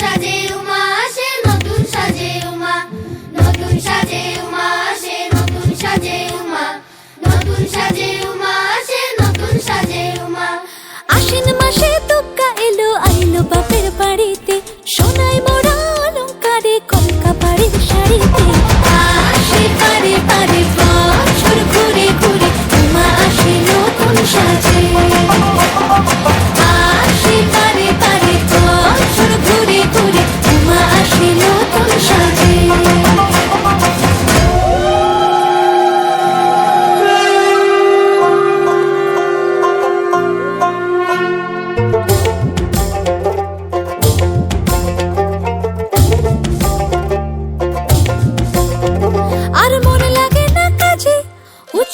সাজে উমা, আসে নতুন সাজে উমা। নতুন সাজে উমা, আসে নতুন সাজে উমা। নতুন সাজে উমা, আসে নতুন সাজে উমা। আশ্বিন মাসে তুক্কা এলো, আইলো বাপের বাড়িতে। সোনাই মোরা অলঙ্কারে, কলকা বাড়ির শাড়িতে। আসে পারে পারে বছর ঘুরে ঘুরে তোমা আসে নতুন সাজে।